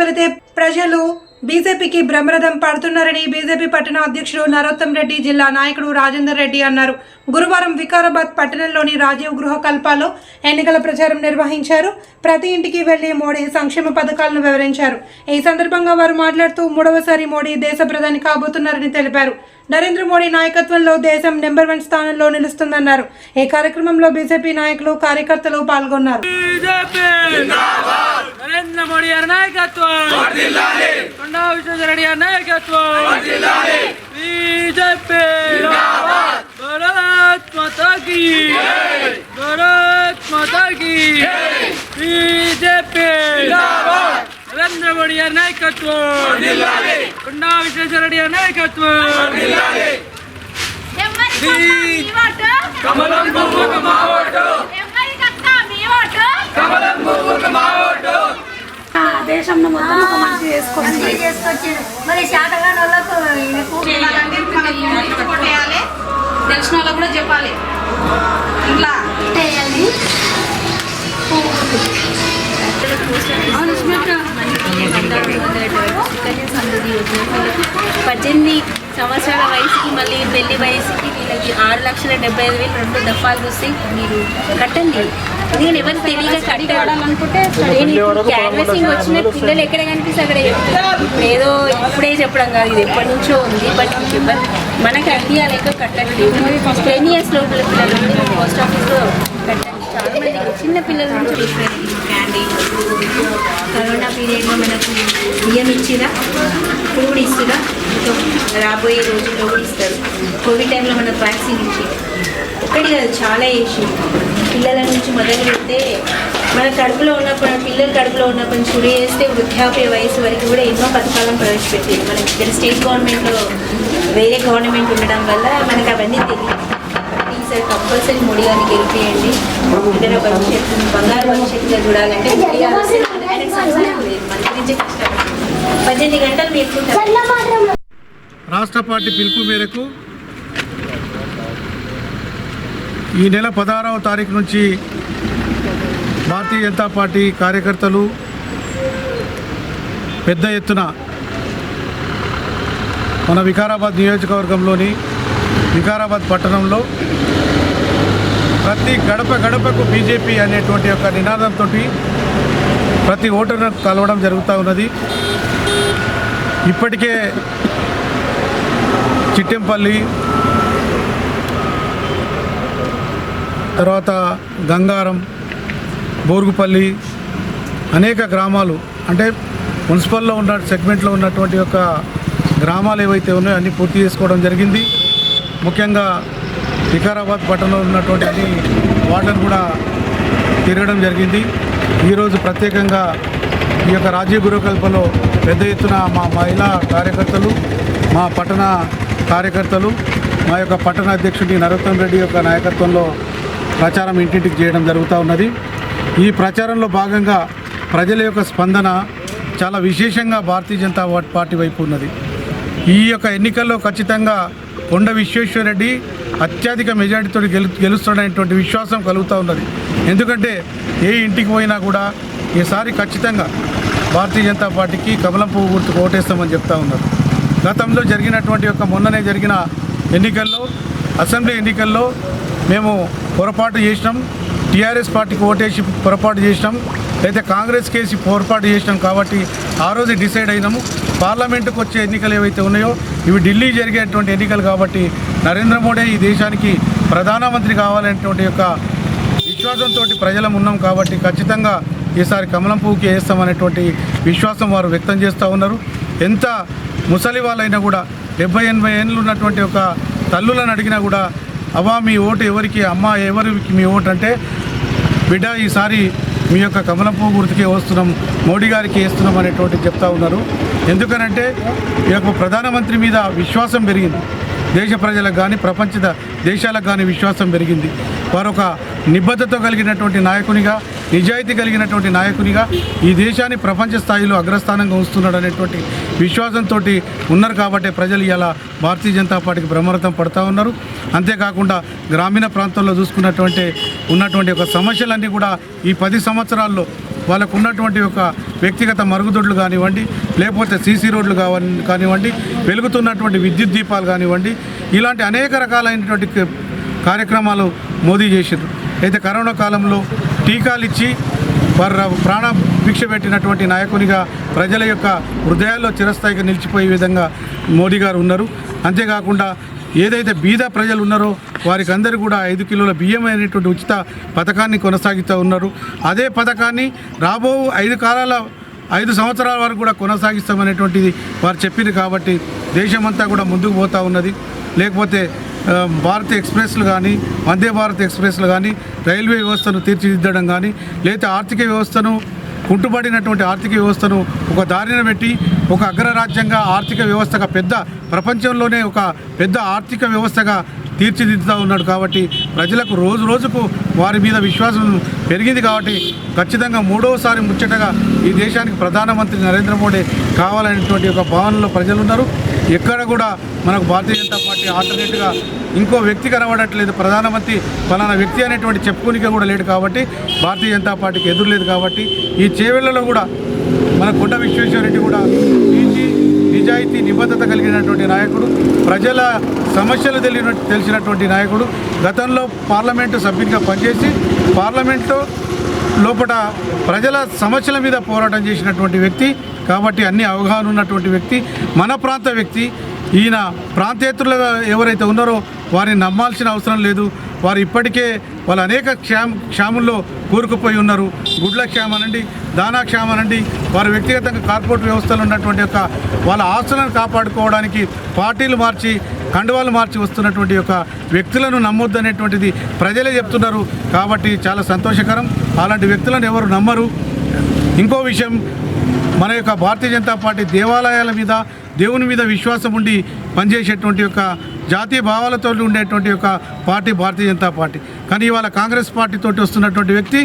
వెళితే ప్రజలు బీజేపీకి బ్రహ్మరథం పడుతున్నారని బీజేపీ పట్టణ అధ్యక్షుడు నరోత్తం రెడ్డి జిల్లా నాయకుడు రాజేందర్ రెడ్డి అన్నారు. గురువారం వికారాబాద్ పట్టణంలోని రాజీవ్ గృహ కల్పాలో ఎన్నికల ప్రచారం నిర్వహించారు. ప్రతి ఇంటికి వెళ్ళి మోడీ సంక్షేమ పథకాలను వివరించారు. ఈ సందర్భంగా వారు మాట్లాడుతూ మూడవసారి మోడీ దేశ ప్రధాని కాబోతున్నారని తెలిపారు. నరేంద్ర మోడీ నాయకత్వంలో దేశం నెంబర్ వన్ స్థానంలో నిలుస్తుందన్నారు. ఈ కార్యక్రమంలో బీజేపీ నాయకులు కార్యకర్తలు పాల్గొన్నారు. బీజేపీ! నరేంద్ర మోడీ గారి నాయకత్వం! కొండా విశ్వేశ్వరరెడ్డి గారి నాయకత్వం! బీజేపీ! బీజేపీ. నరేంద్ర మోడీ గారి నాయకత్వం. కొండా విశ్వేశ్వరరెడ్డి గారి నాయకత్వం. కమలం పువ్వుకు మా ఓటు. దేశంలో మొత్తం ఒక మంచి మరి శాతగాని వాళ్ళకు తెలిసిన వాళ్ళకు కూడా చెప్పాలి. ఇట్లా. చేయాలి. పద్దెనిమిది సంవత్సరాల వయసుకి మళ్ళీ పెళ్ళి వయసుకి వీళ్ళకి ఆరు లక్షల డెబ్బై ఐదు వేలు రెండు దఫాలు వస్తాయి మీరు కట్టండి. ఎందుకంటే ఎవరు తెలియక కట్టాడు అనుకుంటే క్యాన్వసింగ్ వచ్చిన పిల్లలు ఎక్కడ కనిపిస్తే అక్కడ ఇప్పుడు ఏదో ఇప్పుడే చెప్పడం కాదు ఇది ఎప్పటి నుంచో ఉంది బట్ మనకి ఐడియా లేక కట్టండి. టెన్ ఇయర్స్ లోపల పిల్లలు పోస్ట్ ఆఫీస్లో చాలా మంది చిన్న పిల్లల నుంచి చూసారు క్యాండీ కరోనా పీరియడ్లో మనకు బియ్యం ఇచ్చిరా ఇప్పుడు కూడా ఇస్తురా రాబోయే రోజుల్లో కూడా ఇస్తారు. కోవిడ్ టైంలో మనకు వ్యాక్సిన్ ఇచ్చి. ఒకటి కాదు చాలా వేసి పిల్లల నుంచి మొదలు పెడితే మన కడుపులో ఉన్నప్పుడు పిల్లలు కడుపులో ఉన్నప్పటి నుంచి కూడా చేస్తే వృద్ధాప్య వయసు వరకు కూడా ఎన్నో పథకాలను ప్రవేశపెట్టింది. మనకి ఇక్కడ స్టేట్ గవర్నమెంట్లో వేరే గవర్నమెంట్ ఉండడం వల్ల మనకు అవన్నీ తెలియదు. కంపల్సరీ మోడీ గారిని గెలిపియండి. ఇతర భవిష్యత్తు బంగారు భవిష్యత్తుగా చూడాలంటే మోడీ గారు పద్దెనిమిది గంటలు మీరు రాష్ట్ర పార్టీ పిలుపు మేరకు ఈ నెల పదహారవ తారీఖు నుంచి భారతీయ జనతా పార్టీ కార్యకర్తలు పెద్ద ఎత్తున మన వికారాబాద్ నియోజకవర్గంలోని వికారాబాద్ పట్టణంలో ప్రతి గడప గడపకు బీజేపీ అనేటువంటి యొక్క నినాదంతో ప్రతి ఓటర్ను కలవడం జరుగుతూ ఉన్నది. ఇప్పటికే చిట్టెంపల్లి తర్వాత గంగారం బోరుగుపల్లి అనేక గ్రామాలు అంటే మున్సిపల్లో ఉన్న సెగ్మెంట్లో ఉన్నటువంటి యొక్క గ్రామాలు ఏవైతే ఉన్నాయో అన్నీ పూర్తి చేసుకోవడం జరిగింది. ముఖ్యంగా వికారాబాద్ పట్టణంలో ఉన్నటువంటి అన్ని వార్డును కూడా తిరగడం జరిగింది. ఈరోజు ప్రత్యేకంగా ఈ యొక్క రాజీవ్ గురుకల్పలో పెద్ద ఎత్తున మా మహిళా కార్యకర్తలు మా పట్టణ కార్యకర్తలు మా యొక్క పట్టణ అధ్యక్షుడి నరోత్తం రెడ్డి యొక్క నాయకత్వంలో ప్రచారం ఇంటింటికి చేయడం జరుగుతూ ఉన్నది. ఈ ప్రచారంలో భాగంగా ప్రజల యొక్క స్పందన చాలా విశేషంగా భారతీయ జనతా పార్టీ వైపు ఉన్నది. ఈ యొక్క ఎన్నికల్లో ఖచ్చితంగా కొండ విశ్వేశ్వరరెడ్డి అత్యధిక మెజారిటీతో గెలు గెలుస్తాడనేటువంటి విశ్వాసం కలుగుతూ ఉన్నది. ఎందుకంటే ఏ ఇంటికి పోయినా కూడా ఈసారి ఖచ్చితంగా భారతీయ జనతా పార్టీకి కమలం పువ్వు గుర్తుకు ఓటేస్తామని చెప్తా ఉన్నారు. గతంలో జరిగినటువంటి యొక్క మొన్ననే జరిగిన ఎన్నికల్లో అసెంబ్లీ ఎన్నికల్లో మేము పొరపాటు చేసినాం టీఆర్ఎస్ పార్టీకి ఓటేసి పొరపాటు చేసినాం అయితే కాంగ్రెస్ కేసి పోర్పాటు చేసినాం కాబట్టి ఆ రోజు డిసైడ్ అయినాము. పార్లమెంటుకు వచ్చే ఎన్నికలు ఏవైతే ఉన్నాయో ఇవి ఢిల్లీ జరిగేటువంటి ఎన్నికలు కాబట్టి నరేంద్ర మోడీ ఈ దేశానికి ప్రధానమంత్రి కావాలనేటువంటి యొక్క విశ్వాసంతో ప్రజలం ఉన్నాం కాబట్టి ఖచ్చితంగా ఈసారి కమలం పువ్వుకి వేస్తామనేటువంటి విశ్వాసం వారు వ్యక్తం చేస్తూ ఉన్నారు. ఎంత ముసలి వాళ్ళైనా కూడా డెబ్బై ఎనభై ఏళ్ళు ఉన్నటువంటి ఒక తల్లులను అడిగినా కూడా అవ్వా మీ ఓటు ఎవరికి అమ్మ ఎవరికి మీ ఓటు అంటే బిడ్డ ఈసారి మీ యొక్క కమలం పువ్వు గుర్తుకే వస్తున్నాం. మోడీ గారికి వేస్తున్నాం అనేటువంటి చెప్తా ఉన్నారు. ఎందుకనంటే ఈ యొక్క ప్రధానమంత్రి మీద విశ్వాసం పెరిగింది. దేశ ప్రజలకు కానీ ప్రపంచ దేశాలకు కానీ విశ్వాసం పెరిగింది. వారు ఒక నిబద్ధత కలిగినటువంటి నాయకునిగా నిజాయితీ కలిగినటువంటి నాయకునిగా ఈ దేశాన్ని ప్రపంచ స్థాయిలో అగ్రస్థానంగా ఉంచుతున్నాడు అనేటువంటి విశ్వాసంతో ఉన్నారు కాబట్టి ప్రజలు ఇలా భారతీయ జనతా పార్టీకి బ్రహ్మరథం పడుతూ ఉన్నారు. అంతేకాకుండా గ్రామీణ ప్రాంతాల్లో చూసుకున్నటువంటి ఉన్నటువంటి ఒక సమస్యలన్నీ కూడా ఈ పది సంవత్సరాల్లో వాళ్ళకు ఉన్నటువంటి ఒక వ్యక్తిగత మరుగుదొడ్లు కానివ్వండి లేకపోతే సీసీ రోడ్లు కావని కానివ్వండి వెలుగుతున్నటువంటి విద్యుత్ దీపాలు కానివ్వండి ఇలాంటి అనేక రకాలైనటువంటి కార్యక్రమాలు మోదీ చేశారు అయితే కరోనా కాలంలో టీకాలు ఇచ్చి వారు ప్రాణ భిక్ష పెట్టినటువంటి నాయకునిగా ప్రజల యొక్క హృదయాల్లో చిరస్థాయిగా నిలిచిపోయే విధంగా మోడీ గారు ఉన్నారు. అంతేకాకుండా ఏదైతే బీద ప్రజలు ఉన్నారో వారికి అందరూ కూడా ఐదు కిలోల బియ్యం అనేటువంటి ఉచిత పథకాన్ని కొనసాగిస్తూ ఉన్నారు. అదే పథకాన్ని రాబో ఐదు కాలాల ఐదు సంవత్సరాల వరకు కూడా కొనసాగిస్తామనేటువంటిది వారు చెప్పింది కాబట్టి దేశమంతా కూడా ముందుకు పోతూ ఉన్నది. లేకపోతే ఆ, భారత్ ఎక్స్ప్రెస్లు కానీ వందే భారత్ ఎక్స్ప్రెస్లు కానీ రైల్వే వ్యవస్థను తీర్చిదిద్దడం కానీ లేదా ఆర్థిక వ్యవస్థను కుంటుబడినటువంటి ఆర్థిక వ్యవస్థను ఒక దారిన పెట్టి ఒక అగ్రరాజ్యంగా ఆర్థిక వ్యవస్థగా పెద్ద ప్రపంచంలోనే ఒక పెద్ద ఆర్థిక వ్యవస్థగా తీర్చిదిద్దుతూ ఉన్నాడు కాబట్టి ప్రజలకు రోజు రోజుకు వారి మీద విశ్వాసం పెరిగింది కాబట్టి ఖచ్చితంగా మూడవసారి ముచ్చటగా ఈ దేశానికి ప్రధానమంత్రి నరేంద్ర మోడీ కావాలనేటువంటి ఒక భావనలో ప్రజలు ఉన్నారు ఎక్కడ కూడా మనకు భారతీయ జనతా పార్టీ ఆల్టర్నేట్గా ఇంకో వ్యక్తి కనబడట్లేదు. ప్రధానమంత్రి ఫలానా వ్యక్తి అనేటువంటి చెప్పుకోనిక కూడా లేడు కాబట్టి భారతీయ జనతా పార్టీకి ఎదురు లేదు కాబట్టి ఈ చేవెళ్ళలో కూడా మన కొండ విశ్వేశ్వరరెడ్డి కూడా నీతి నిజాయితీ నిబద్ధత కలిగినటువంటి నాయకుడు ప్రజల సమస్యలు తెలియన తెలిసినటువంటి నాయకుడు గతంలో పార్లమెంటు సభ్యునిగా పనిచేసి పార్లమెంటు లోపల ప్రజల సమస్యల మీద పోరాటం చేసినటువంటి వ్యక్తి కాబట్టి అన్ని అవగాహన ఉన్నటువంటి వ్యక్తి మన ప్రాంత వ్యక్తి ఈయన ప్రాంతేతరులుగా ఎవరైతే ఉన్నారో వారిని నమ్మాల్సిన అవసరం లేదు. వారు ఇప్పటికే వాళ్ళు అనేక క్షామ క్షాముల్లో కూరుకుపోయి ఉన్నారు. గుడ్ల క్షామ అనండి దానా క్షామనండి. వారు వ్యక్తిగతంగా కార్పొరేట్ వ్యవస్థలో ఉన్నటువంటి యొక్క వాళ్ళ ఆస్తులను కాపాడుకోవడానికి పార్టీలు మార్చి కండువాలు మార్చి వస్తున్నటువంటి యొక్క వ్యక్తులను నమ్మొద్దనేటువంటిది ప్రజలే చెప్తున్నారు. కాబట్టి చాలా సంతోషకరం. అలాంటి వ్యక్తులను ఎవరు నమ్మరు. ఇంకో విషయం మన యొక్క భారతీయ జనతా పార్టీ దేవాలయాల మీద దేవుని మీద విశ్వాసం ఉండి పనిచేసేటువంటి యొక్క జాతీయ భావాలతో ఉండేటువంటి యొక్క పార్టీ భారతీయ జనతా పార్టీ. కానీ ఇవాళ కాంగ్రెస్ పార్టీతో వస్తున్నటువంటి వ్యక్తి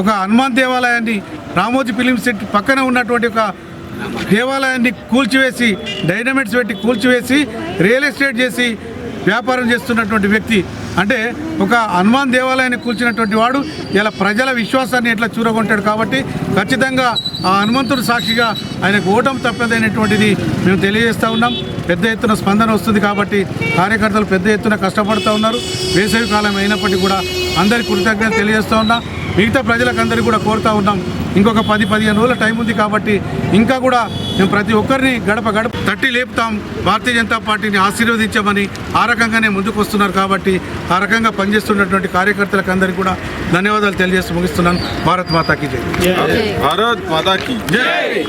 ఒక హనుమాన్ దేవాలయాన్ని రామోజీ ఫిలిం సిటీ పక్కన ఉన్నటువంటి ఒక దేవాలయాన్ని కూల్చివేసి డైనమిట్స్ పెట్టి కూల్చివేసి రియల్ ఎస్టేట్ చేసి వ్యాపారం చేస్తున్నటువంటి వ్యక్తి అంటే ఒక హనుమాన్ దేవాలయాన్ని కూల్చినటువంటి వాడు ఇలా ప్రజల విశ్వాసాన్ని ఎట్లా చూరగొంటాడు కాబట్టి ఖచ్చితంగా ఆ హనుమంతుడు సాక్షిగా ఆయనకు ఓటం తప్పదైనటువంటిది మేము తెలియజేస్తూ ఉన్నాం. పెద్ద ఎత్తున స్పందన వస్తుంది కాబట్టి కార్యకర్తలు పెద్ద ఎత్తున కష్టపడుతూ ఉన్నారు. వేసవి కాలం అయినప్పటికీ కూడా అందరి కృతజ్ఞత తెలియజేస్తూ ఉన్నా. మిగతా ప్రజలకందరికీ కూడా కోరుతూ ఉన్నాం. ఇంకొక పది పదిహేను రోజుల టైం ఉంది కాబట్టి ఇంకా కూడా మేము ప్రతి ఒక్కరిని గడప గడప తట్టి లేపుతాం. భారతీయ జనతా పార్టీని ఆశీర్వదించమని ఆ రకంగానే ముందుకు వస్తున్నారు కాబట్టి ఆ రకంగా పనిచేస్తున్నటువంటి కార్యకర్తలకు అందరికీ కూడా ధన్యవాదాలు తెలియజేసి ముగిస్తున్నాను. భారత్ మాతాకి జై. భారత్ మాతాకి జై